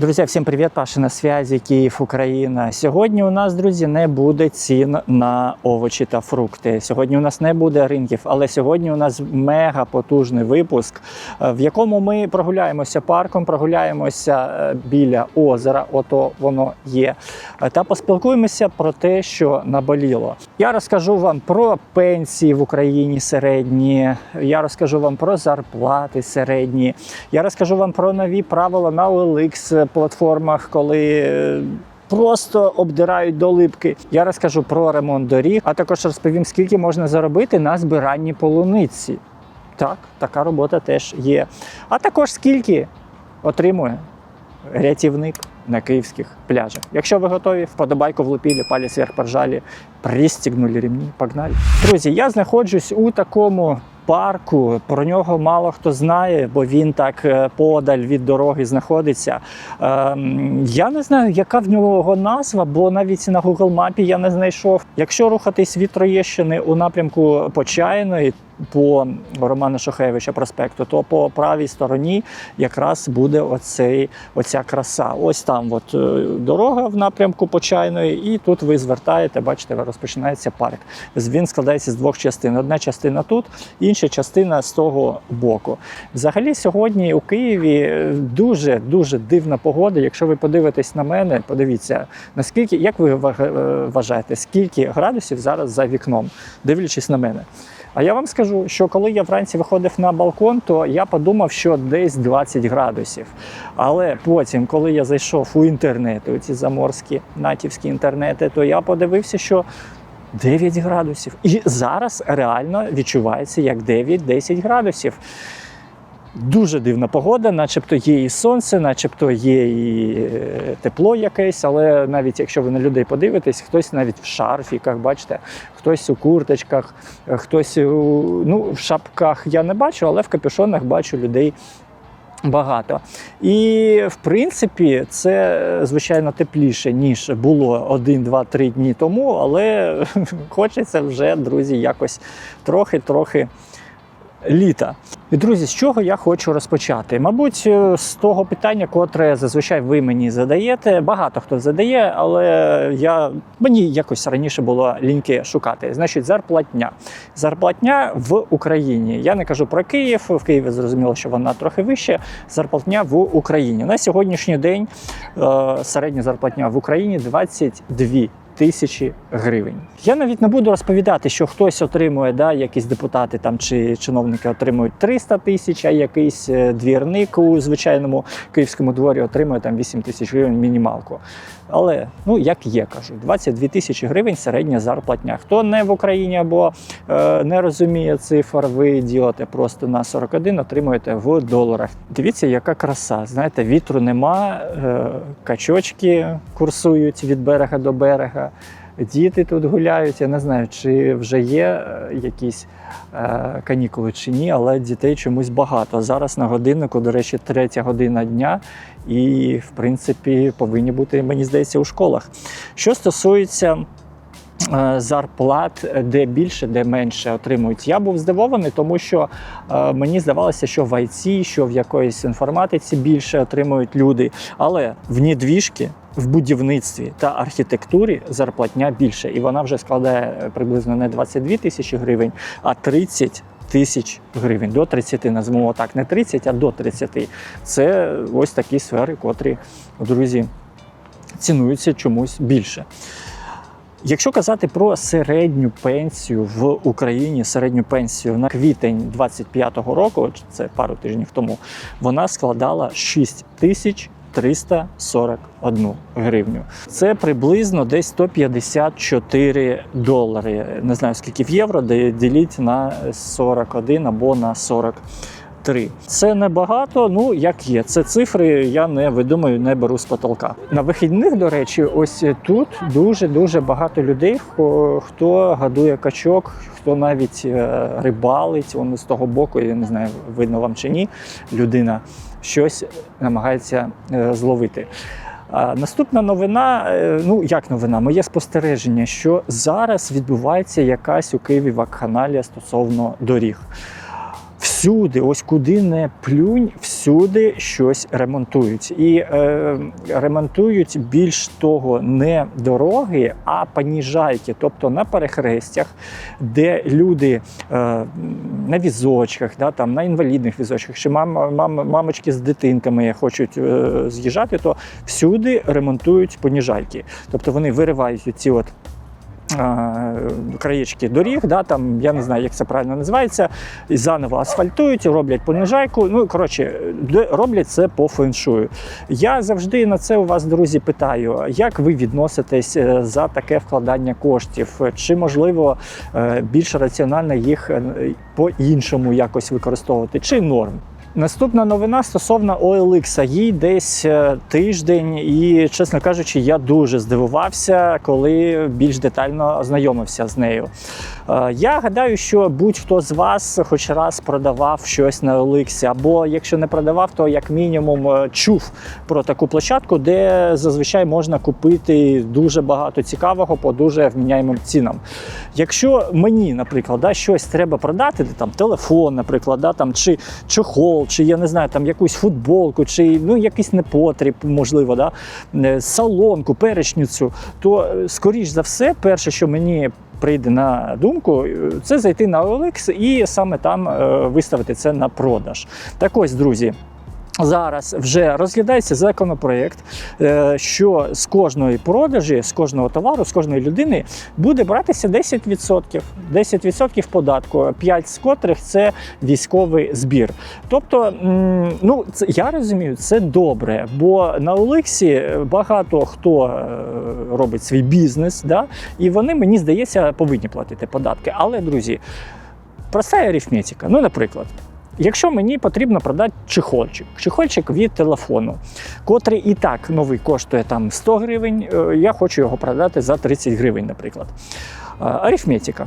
Друзі, всім привіт! Паша на связі, Київ, Україна. Сьогодні у нас, друзі, не буде цін на овочі та фрукти. Сьогодні у нас не буде ринків, але сьогодні у нас мега потужний випуск, е, в якому ми прогуляємося парком, прогуляємося е, біля озера, ото воно є, е, та поспілкуємося про те, що наболіло. Я розкажу вам про пенсії в Україні середні. Я розкажу вам про зарплати середні. Я розкажу вам про нові правила на OLX платформах, коли е, просто обдирають до липки. Я розкажу про ремонт доріг, а також розповім, скільки можна заробити на збиранні полуниці. Так, така робота теж є. А також скільки отримує рятівник на київських пляжах. Якщо ви готові, вподобайку влупили, палець вверх поржали, пристігнули ремні, погнали. Друзі, я знаходжусь у такому парку. Про нього мало хто знає, бо він так е, подаль від дороги знаходиться. Ем, я не знаю, яка в нього назва, бо навіть на Google мапі я не знайшов. Якщо рухатись від Троєщини у напрямку Почайної, по Романа Шухевича проспекту, то по правій стороні якраз буде оцей, оця краса. Ось там от е, дорога в напрямку Почайної, і тут ви звертаєте, бачите, розпочинається парк. Він складається з двох частин. Одна частина тут, інша частина з того боку. Взагалі, сьогодні у Києві дуже дуже дивна погода. Якщо ви подивитесь на мене, подивіться, наскільки, як ви е, вважаєте, скільки градусів зараз за вікном, дивлячись на мене. А я вам скажу, що коли я вранці виходив на балкон, то я подумав, що десь 20 градусів. Але потім, коли я зайшов у інтернети, у ці заморські натівські інтернети, то я подивився, що 9 градусів. І зараз реально відчувається як 9-10 градусів. Дуже дивна погода, начебто є і сонце, начебто є і е, тепло якесь, але навіть якщо ви на людей подивитесь, хтось навіть в шарфіках, бачите, хтось у курточках, хтось у, ну, в шапках я не бачу, але в капюшонах бачу людей багато. І в принципі, це звичайно тепліше, ніж було 1, 2, 3 дні тому, але хочеться вже, друзі, якось трохи-трохи літа. І друзі, з чого я хочу розпочати? Мабуть, е, з того питання, котре зазвичай ви мені задаєте. Багато хто задає, але я мені якось раніше було ліньки шукати. Значить, зарплатня. Зарплатня в Україні. Я не кажу про Київ. В Києві зрозуміло, що вона трохи вища. Зарплатня в Україні. На сьогоднішній день е, середня зарплатня в Україні 22 тисячі гривень. Я навіть не буду розповідати, що хтось отримує, да, якісь депутати там чи чиновники отримують 300 тисяч, а якийсь е, двірник у звичайному київському дворі отримує там 8 тисяч гривень мінімалку. Але ну як є, кажу, 22 тисячі гривень середня зарплатня. Хто не в Україні або е, не розуміє цифр, ви ідіоти просто на 41 отримуєте в доларах. Дивіться, яка краса. Знаєте, вітру нема, е, качочки курсують від берега до берега. Діти тут гуляють. Я не знаю, чи вже є е, якісь е, канікули чи ні, але дітей чомусь багато. Зараз на годиннику, до речі, третя година дня, і в принципі повинні бути, мені здається, у школах. Що стосується е, зарплат, де більше, де менше отримують. Я був здивований, тому що е, мені здавалося, що в IT, що в якоїсь інформатиці більше отримують люди. Але в недвіжки, в будівництві та архітектурі зарплатня більше, і вона вже складає е, приблизно не 22 тисячі гривень, а 30 тисяч гривень до 30, назвемо так, не 30, а до 30. Це ось такі сфери, котрі, друзі, цінуються чомусь більше. Якщо казати про середню пенсію в Україні, середню пенсію на квітень 25-го року, це пару тижнів тому, вона складала 6 тисяч 341 гривню. Це приблизно десь 154 долари. Не знаю скільки в євро, де діліть на 41 або на 40. Три. Це небагато, ну як є. Це цифри, я не видумаю, не беру з потолка. На вихідних, до речі, ось тут дуже-дуже багато людей, хто, гадує качок, хто навіть е, рибалить. Он з того боку, я не знаю, видно вам чи ні. Людина щось намагається е, зловити. Наступна новина, е, ну як новина, моє спостереження, що зараз відбувається якась у Києві вакханалія стосовно доріг. Всюди, ось куди не плюнь, всюди щось ремонтують. І е, ремонтують більш того не дороги, а поніжайки, тобто на перехрестях, де люди е, на візочках, да, там, на інвалідних візочках, чи мам, мам, мамочки з дитинками хочуть е, з'їжджати, то всюди ремонтують поніжайки. Тобто вони виривають ці от. Краєчки доріг, да, там, я не знаю, як це правильно називається, і заново асфальтують, роблять понижайку. Ну, коротше, роблять це по феншую. Я завжди на це у вас, друзі, питаю, як ви відноситесь е, за таке вкладання коштів? Чи можливо е, більш раціонально їх е, по-іншому якось використовувати, чи норм? Наступна новина стосовно OLX. Їй десь е, тиждень, і, чесно кажучи, я дуже здивувався, коли більш детально ознайомився з нею. Е, Я гадаю, що будь-хто з вас хоч раз продавав щось на OLX, або якщо не продавав, то як мінімум е, чув про таку площадку, де зазвичай можна купити дуже багато цікавого по дуже вміняємим цінам. Якщо мені, наприклад, да, щось треба продати, там телефон, наприклад, да, там, чи чохол, чи я не знаю, там якусь футболку, чи ну, якийсь непотріб, можливо, да, е, салонку, перечницю, то е, скоріш за все, перше, що мені прийде на думку, е, це зайти на OLX і саме там виставити це на продаж. Так ось, друзі. Зараз вже розглядається законопроект, е, що з кожної продажі, з кожного товару, з кожної людини буде братися 10%. 10% податку, 5 з котрих це військовий збір. Тобто, ну я розумію, це добре, бо на Олексі багато хто е, робить свій бізнес, да, і вони, мені здається, повинні платити податки. Але, друзі, проста арифметика. Ну, наприклад. Якщо мені потрібно продати чехольчик, чехольчик від телефону, котрий і так новий коштує там 100 гривень, е, я хочу його продати за 30 гривень, наприклад. Е, Арифметика.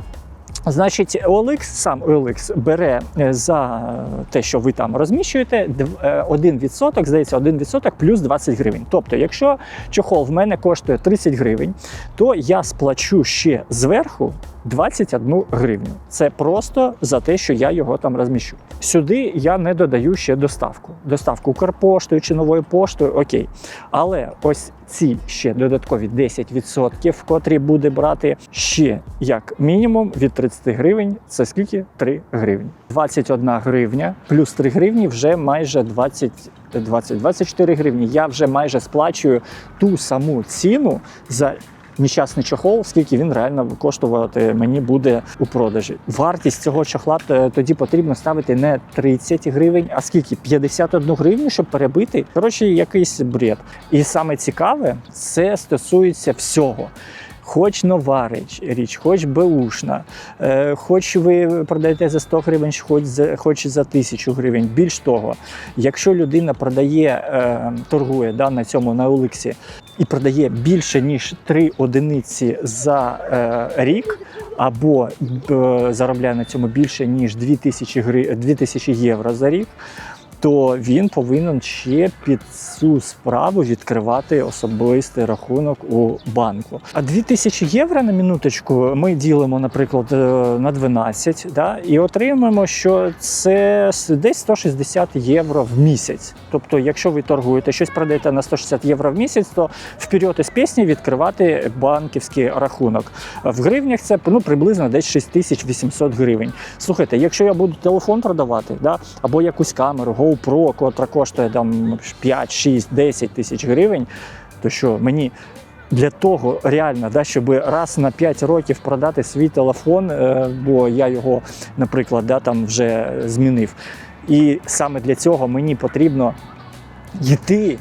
Значить, OLX, сам OLX бере е, за те, що ви там розміщуєте, дв- е, 1%, здається, 1% плюс 20 гривень. Тобто, якщо чохол в мене коштує 30 гривень, то я сплачу ще зверху 21 гривню. Це просто за те, що я його там розміщу. Сюди я не додаю ще доставку. Доставку Укрпоштою чи новою поштою, окей. Але ось ці ще додаткові 10%, котрі буде брати ще як мінімум від 30 гривень. Це скільки? 3 гривні. 21 гривня плюс 3 гривні вже майже 20 20, 24 гривні. Я вже майже сплачую ту саму ціну за нещасний чохол, скільки він реально коштувати мені буде у продажі. Вартість цього чохла е, тоді потрібно ставити не 30 гривень, а скільки? 51 гривню, щоб перебити. Коротше, якийсь бред. І саме цікаве, це стосується всього. Хоч нова річ, хоч беушна, е, хоч ви продаєте за 100 гривень, хоч за, хоч за 1000 гривень. Більш того, якщо людина продає, е, торгує да, на цьому на Олексі і продає більше ніж 3 одиниці за е, рік, або е, заробляє на цьому більше ніж 2000, гри, 2000 євро за рік, то він повинен ще під цю справу відкривати особистий рахунок у банку. А 2000 євро на минуточку ми ділимо, наприклад, е, на 12, да, і отримаємо, що це десь 160 євро в місяць. Тобто, якщо ви торгуєте щось продаєте на 160 євро в місяць, то вперед із пісні відкривати банківський рахунок. В гривнях це ну, приблизно десь 6800 гривень. Слухайте, якщо я буду телефон продавати, да, або якусь камеру, GoPro, котра коштує там 5, 6, 10 тисяч гривень, то що мені. Для того реально, да, щоб раз на 5 років продати свій телефон, е, бо я його, наприклад, да, там вже змінив. І саме для цього мені потрібно йти,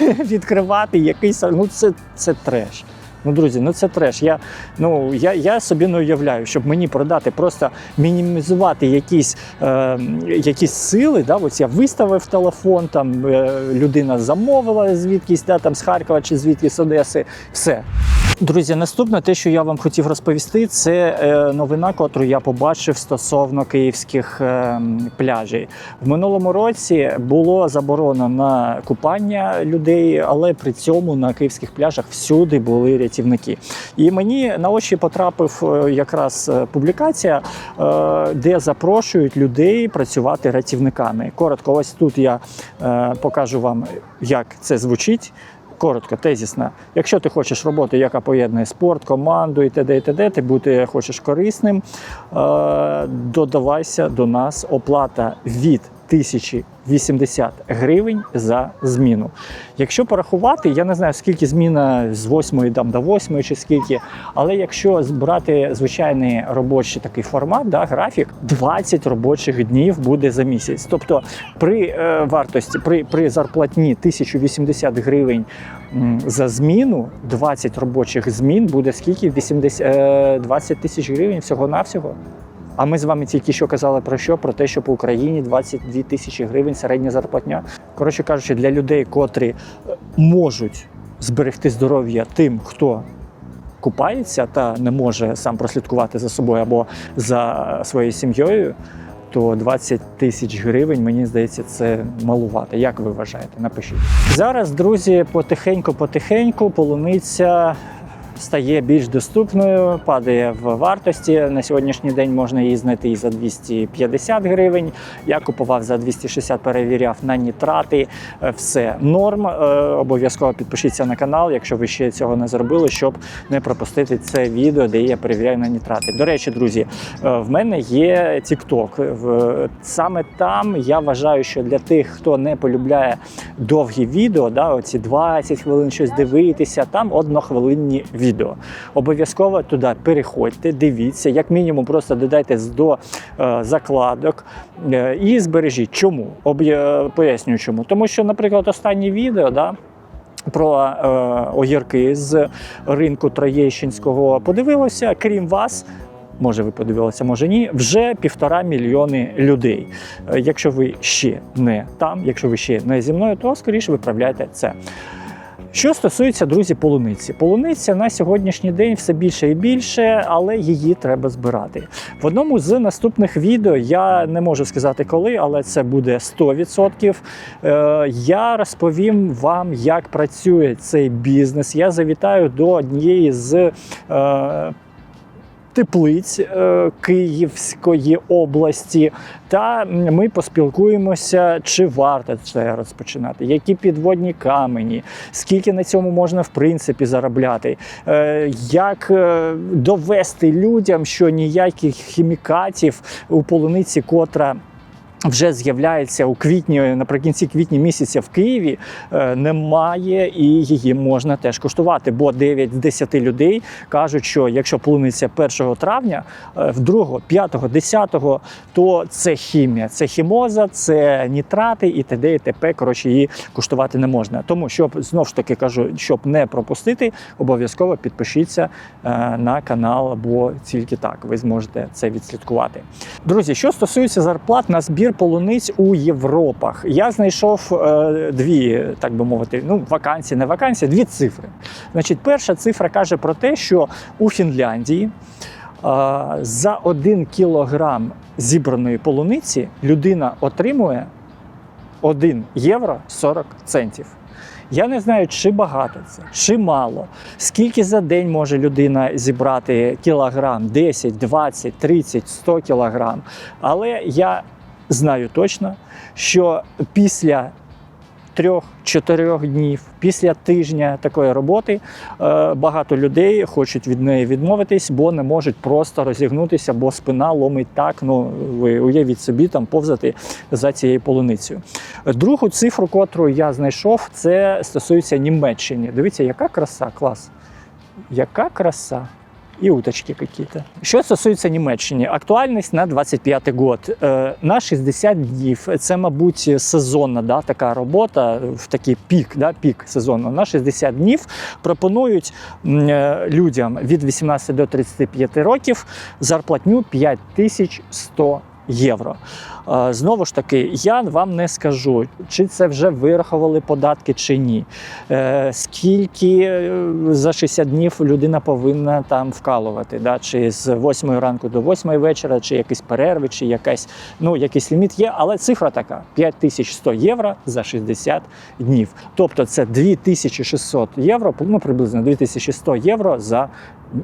відкривати якийсь. Ну, це, це треш. Ну, друзі, ну це треш. Я, ну, я, я собі не уявляю, щоб мені продати, просто мінімізувати якісь, е, якісь сили. Да? Ось я виставив телефон, там е, людина замовила звідкись, да, там з Харкова чи звідки з Одеси. Все. Друзі, наступне те, що я вам хотів розповісти, це е, новина, котру я побачив стосовно київських е, пляжів. В минулому році було заборонено купання людей, але при цьому на київських пляжах всюди були рятівники. І мені на очі потрапив е, якраз публікація, де запрошують людей працювати рятівниками. Коротко, ось тут я покажу вам, як це звучить. Коротко, тезісно. Якщо ти хочеш роботи, яка поєднує спорт, команду і т.д. і т.д., ти бути хочеш корисним, е, додавайся до нас. Оплата від 1080 гривень за зміну. Якщо порахувати, я не знаю, скільки зміна з 8 там, до 8 чи скільки, але якщо брати звичайний робочий такий формат, да, графік, 20 робочих днів буде за місяць. Тобто при е, вартості, при, при зарплатні 1080 гривень м, за зміну, 20 робочих змін буде скільки? 80, е, 20 тисяч гривень всього-навсього. А ми з вами тільки що казали про що? Про те, що по Україні 22 тисячі гривень середня зарплатня. Коротше кажучи, для людей, котрі е, можуть зберегти здоров'я тим, хто купається та не може сам прослідкувати за собою або за своєю сім'єю, то 20 тисяч гривень, мені здається, це малувато. Як ви вважаєте? Напишіть. Зараз, друзі, потихеньку-потихеньку полуниця стає більш доступною, падає в вартості. На сьогоднішній день можна її знайти і за 250 гривень. Я купував за 260, перевіряв на нітрати. Е, Все норм. Е, Обов'язково підпишіться на канал, якщо ви ще цього не зробили, щоб не пропустити це відео, де я перевіряю на нітрати. До речі, друзі, е, в мене є TikTok. Саме там я вважаю, що для тих, хто не полюбляє довгі відео, да, оці 20 хвилин щось дивитися, там однохвилинні відео. Обов'язково туди переходьте, дивіться, як мінімум, просто додайте до е, закладок е, і збережіть. Чому? Об'я- Пояснюю чому. Тому що, наприклад, останнє відео, да, про е, огірки з ринку Троєщинського подивилося, крім вас. Може, ви подивилися, може ні. Вже півтора мільйони людей. Е, Якщо ви ще не там, якщо ви ще не зі мною, то скоріше виправляйте це. Що стосується друзі, полуниці, полуниця на сьогоднішній день все більше і більше, але її треба збирати. В одному з наступних відео я не можу сказати коли, але це буде 100%. Е, Я розповім вам, як працює цей бізнес. Я завітаю до однієї з. е, Теплиць е, Київської області, та ми поспілкуємося, чи варто це розпочинати, які підводні камені, скільки на цьому можна в принципі заробляти, е, як е, довести людям, що ніяких хімікатів у полуниці, котра вже з'являється у квітні, наприкінці квітня місяця в Києві, е, немає і її можна теж куштувати. Бо 9 з 10 людей кажуть, що якщо полуниця 1 травня, е, в 2, 5, 10, то це хімія, це хімоза, це нітрати і т.д. і т.п. Коротше, її куштувати не можна. Тому щоб знову ж таки кажу, щоб не пропустити, обов'язково підпишіться е, на канал, бо тільки так ви зможете це відслідкувати. Друзі, що стосується зарплат на збір полуниць у Європах, я знайшов е, дві, так би мовити, ну вакансії, не вакансії, дві цифри. Значить, перша цифра каже про те, що у Фінляндії е, за один кілограм зібраної полуниці людина отримує 1 євро 40 центів. Я не знаю, чи багато це, чи мало. Скільки за день може людина зібрати кілограм, 10, 20, 30, 100 кілограм. Але я знаю точно, що після трьох-чотирьох днів, після тижня такої роботи е, багато людей хочуть від неї відмовитись, бо не можуть просто розігнутися, бо спина ломить так. Ну ви уявіть собі там повзати за цією полуницею. Другу цифру, котру я знайшов, це стосується Німеччини. Дивіться, яка краса, клас. Яка краса. І уточки какие-то. Що стосується Німеччини, актуальність на 25 год. Е, на 60 днів. Це, мабуть, сезонна да, така робота, в такий пік, да, пік сезону. На 60 днів пропонують е, людям від 18 до 35 років зарплатню 5100 євро. Е, Знову ж таки, я вам не скажу, чи це вже вирахували податки чи ні. Е, Скільки е, за 60 днів людина повинна там вкалувати, да? чи з 8 ранку до 8 вечора, чи якісь перерви, чи якась, ну, якийсь ліміт є, але цифра така: 5100 євро за 60 днів. Тобто це 2600 євро, ну приблизно 2100 євро за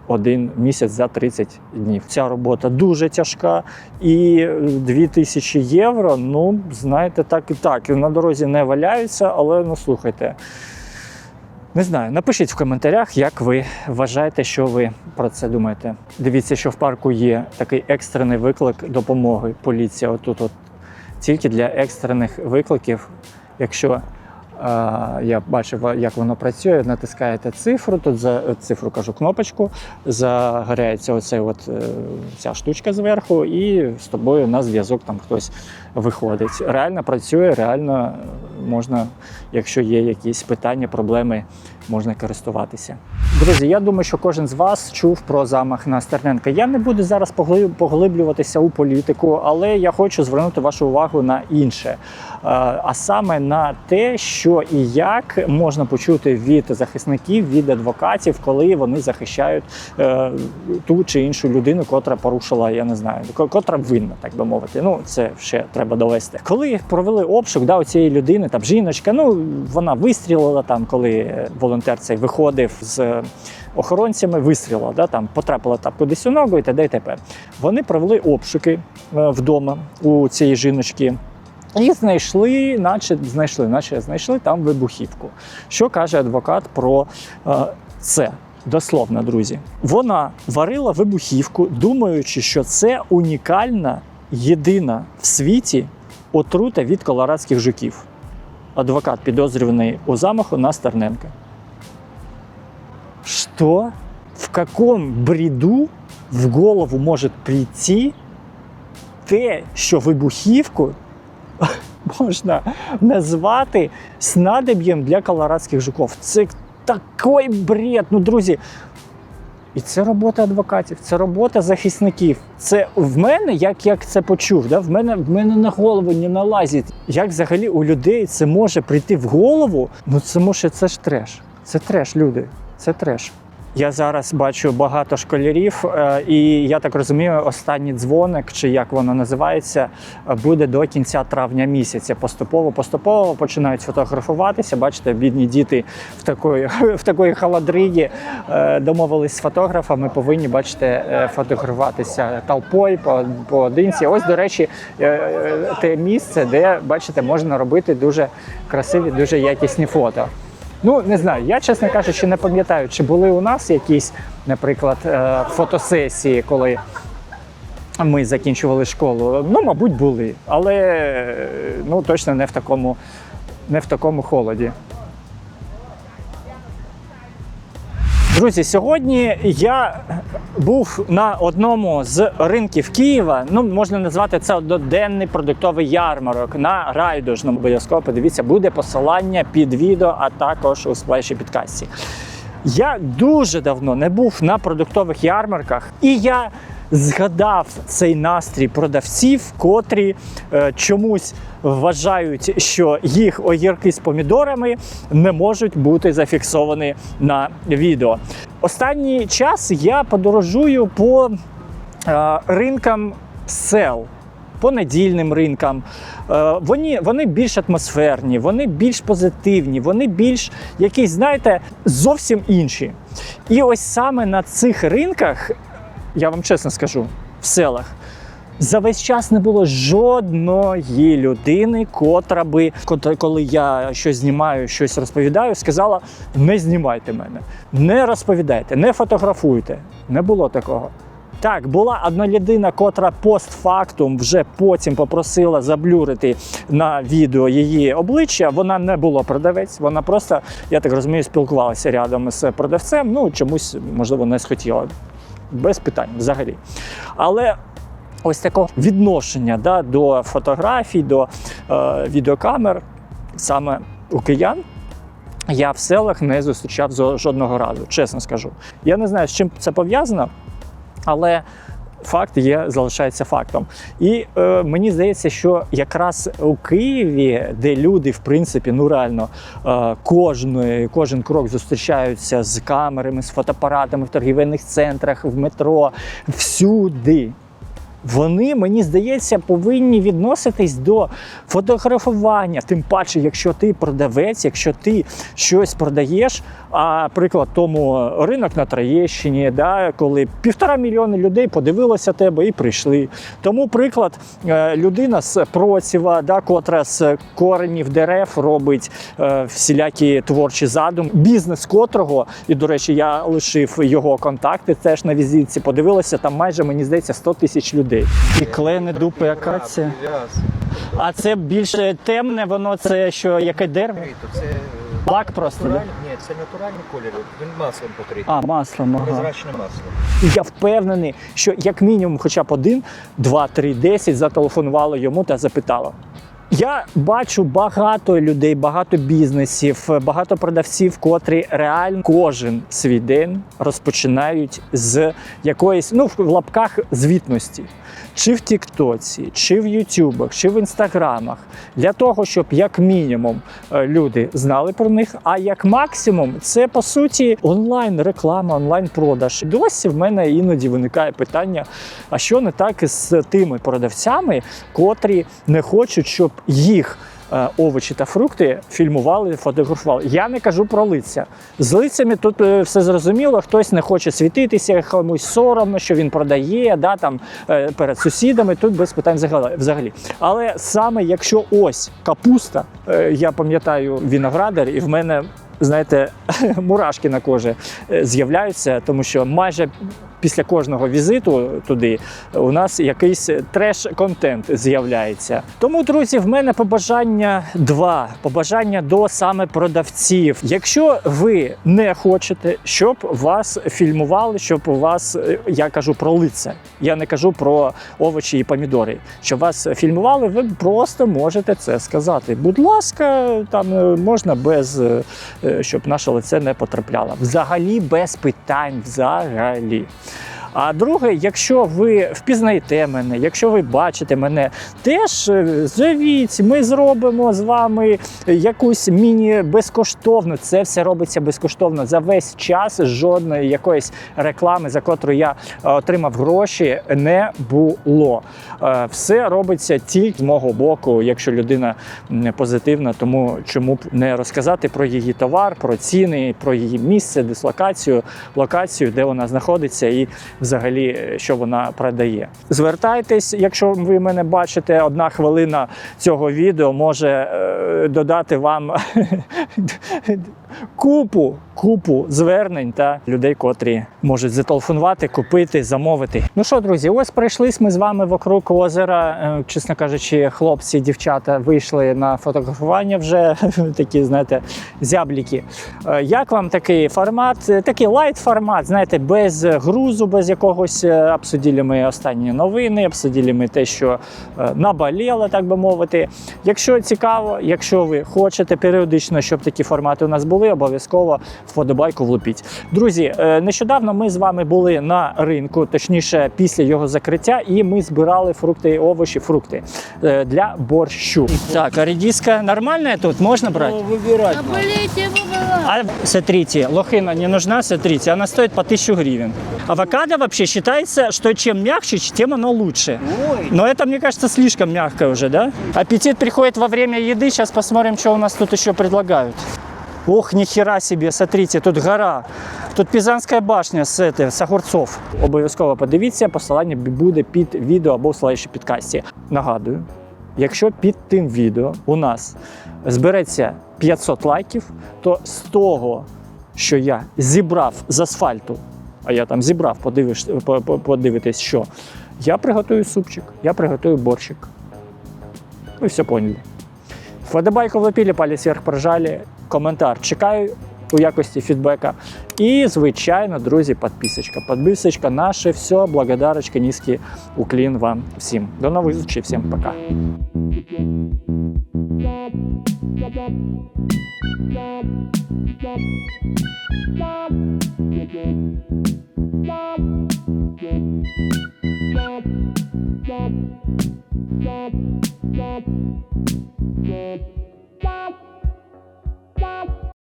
один місяць за 30 днів. Ця робота дуже тяжка, і 2000 євро, ну знаєте, так і так. На дорозі не валяються, але ну слухайте. Не знаю, напишіть в коментарях, як ви вважаєте, що ви про це думаєте. Дивіться, що в парку є такий екстрений виклик допомоги. Поліція отут, от тільки для екстрених викликів. Якщо е, я бачив, як воно працює, натискаєте цифру, тут за цифру кажу кнопочку, загоряється оцей от, е, ця штучка зверху, і з тобою на зв'язок там хтось виходить. Реально працює, реально можна, якщо є якісь питання, проблеми, можна користуватися. Друзі, я думаю, що кожен з вас чув про замах на Стерненка. Я не буду зараз погли- поглиблюватися у політику, але я хочу звернути вашу увагу на інше, Е, а саме на те, що і як можна почути від захисників, від адвокатів, коли вони захищають е, ту чи іншу людину, котра порушила, я не знаю, ко- котра винна, так би мовити. Ну це ще треба довести. Коли провели обшук да, у цієї людини, там жіночка, ну вона вистрілила там, коли волонтер цей виходив з охоронцями, вистрілила, да, там потрапила там кудись у ногу і т.д. і т.п. Вони провели обшуки е, вдома у цієї жіночки. І знайшли, наче знайшли, наче знайшли там вибухівку. Що каже адвокат про е, це? Дословно, друзі, вона варила вибухівку, думаючи, що це унікальна, єдина в світі отрута від колорадських жуків. Адвокат підозрюваний у замаху на Стерненка. Що? В каком бреду в голову може прийти те, що вибухівку можна назвати снадоб'єм для колорадських жуков. Це такий бред. Ну, друзі. І це робота адвокатів, це робота захисників. Це в мене, як, як це почув, да? в, мене, в мене на голову не налазить. Як взагалі у людей це може прийти в голову? Ну це може це ж треш. Це треш, люди. Це треш. Я зараз бачу багато школярів, е, і я так розумію, останній дзвоник, чи як воно називається, буде до кінця травня місяця. Поступово, поступово починають фотографуватися. Бачите, бідні діти в такої, в такої халадриї е, домовились з фотографами. Повинні бачите, е, фотографуватися толпою по, поодинці. Ось, до речі, те місце, де бачите, можна робити дуже красиві, дуже якісні фото. Ну, не знаю, я, чесно кажучи, не пам'ятаю, чи були у нас якісь, наприклад, е, фотосесії, коли ми закінчували школу. Ну, мабуть, були, але е, ну, точно не в такому, не в такому холоді. Друзі, сьогодні я був на одному з ринків Києва. Ну, можна назвати це одноденний продуктовий ярмарок на райдужному. Обов'язково подивіться, буде посилання під відео, а також у сплеші підкасті. Я дуже давно не був на продуктових ярмарках, і я згадав цей настрій продавців, котрі е, чомусь вважають, що їх огірки з помідорами не можуть бути зафіксовані на відео. Останній час я подорожую по е, ринкам сел. По недільним ринкам Е, вони, вони більш атмосферні, вони більш позитивні, вони більш якісь, знаєте, зовсім інші. І ось саме на цих ринках, я вам чесно скажу, в селах. За весь час не було жодної людини, котра би, коли я щось знімаю, щось розповідаю, сказала: не знімайте мене, не розповідайте, не фотографуйте. Не було такого. Так, була одна людина, котра постфактум вже потім попросила заблюрити на відео її обличчя. Вона не була продавець, вона просто, я так розумію, спілкувалася рядом з продавцем. Ну чомусь, можливо, не схотіла. Без питань взагалі. Але ось такого відношення да, до фотографій, до е, відеокамер саме у киян. Я в селах не зустрічав жодного разу, чесно скажу. Я не знаю, з чим це пов'язано, але факт є, залишається фактом. І е, мені здається, що якраз у Києві, де люди, в принципі, ну реально е, кожен, кожен крок зустрічаються з камерами, з фотоапаратами в торгівельних центрах, в метро, всюди. Вони, мені здається, повинні відноситись до фотографування. Тим паче, якщо ти продавець, якщо ти щось продаєш. А приклад тому ринок на Троєщині, да, коли півтора мільйони людей подивилося тебе і прийшли. Тому приклад е, людина з Процева, да, котра з коренів дерев робить е, всілякі творчі задум, бізнес котрого, і до речі, я лишив його контакти теж на візитці. Подивилося там майже мені здається 100 тисяч людей. І клени, дупи, акація. А це більше темне, воно це що яке дерево? Е, Лак просто, да? ні, це натуральні кольори. Він маслом покритий. А, маслом. Ага. Прозрачне масло. І я впевнений, що як мінімум, хоча б один, два, три, десять зателефонувало йому та запитало. Я бачу багато людей, багато бізнесів, багато продавців, котрі реально кожен свій день розпочинають з якоїсь, ну в лапках звітності. Чи в Тіктоці, чи в Ютубах, чи в інстаграмах, для того, щоб як мінімум е, люди знали про них. А як максимум, це по суті онлайн реклама, онлайн продаж. Досі в мене іноді виникає питання: а що не так з тими продавцями, котрі не хочуть, щоб їх овочі та фрукти фільмували, фотографували. Я не кажу про лиця. З лицями тут е, все зрозуміло, хтось не хоче світитися, комусь соромно, що він продає, да, там, е, перед сусідами, тут без питань взагалі-. Але саме якщо ось капуста, е, я пам'ятаю виноградар, і в мене. Знаєте, мурашки на кожі е, з'являються, тому що майже після кожного візиту туди у нас якийсь треш-контент з'являється. Тому, друзі, в мене побажання два: побажання до саме продавців. Якщо ви не хочете, щоб вас фільмували, щоб у вас, е, я кажу про лице, я не кажу про овочі і помідори. Щоб вас фільмували, ви просто можете це сказати. Будь ласка, там е, можна без е, щоб наше лице не потрапляло. Взагалі без питань, взагалі. А друге, якщо ви впізнаєте мене, якщо ви бачите мене, теж е, зовіть, ми зробимо з вами якусь міні безкоштовну. Це все робиться безкоштовно за весь час. Жодної якоїсь реклами, за котру я е, отримав гроші, не було. Е, Все робиться тільки з мого боку, якщо людина позитивна, тому чому б не розказати про її товар, про ціни, про її місце, дислокацію, локацію, де вона знаходиться, і взагалі е, що вона продає. Звертайтесь, якщо ви мене бачите, одна хвилина цього відео може е, додати вам купу, купу звернень та людей, котрі можуть зателефонувати, купити, замовити. Ну що, друзі, ось прийшлись ми з вами вокруг озера. Е, Чесно кажучи, хлопці, дівчата вийшли на фотографування вже такі, знаєте, зябліки. Е, Як вам такий формат? Е, Такий лайт формат, знаєте, без грузу, без якогось обсудили ми останні новини, обсудили ми те, що наболіло, так би мовити. Якщо цікаво, якщо ви хочете періодично, щоб такі формати у нас були, обов'язково вподобайку влупіть. Друзі, е, нещодавно ми з вами були на ринку, точніше, після його закриття, і ми збирали фрукти і овочі, фрукти е, для борщу. Так, а редиска нормальна тут? Можна брати? вибирати. Оболейте его была. А смотрите, лохина не нужна, смотрите, она стоит по 1000 гривен. Авокадо вообще считается, что чем мягче, тем оно лучше. Ой, Но это, мне кажется, слишком мягкое уже, да? Аппетит приходит во время еды. Сейчас посмотрим, что у нас тут еще предлагают. Ох, нихера себе, смотрите, тут гора. Тут Пізанська башня з, этой, з огурцов. Обов'язково подивіться, посилання буде під відео або в слайші підкасті. Нагадую, якщо під тим відео у нас збереться 500 лайків, то з того, що я зібрав з асфальту, а я там зібрав, подивиш, по- по- подивитись, що я приготую супчик, я приготую борщик. Ви все поняли. Вподобайку влепили, палі сверх прожали, коментар чекаю у якості фідбека. І, звичайно, друзі, підписочка. Підписочка наше все. Благодарочка, низький уклін вам всім. До нових зустрічей, всім пока.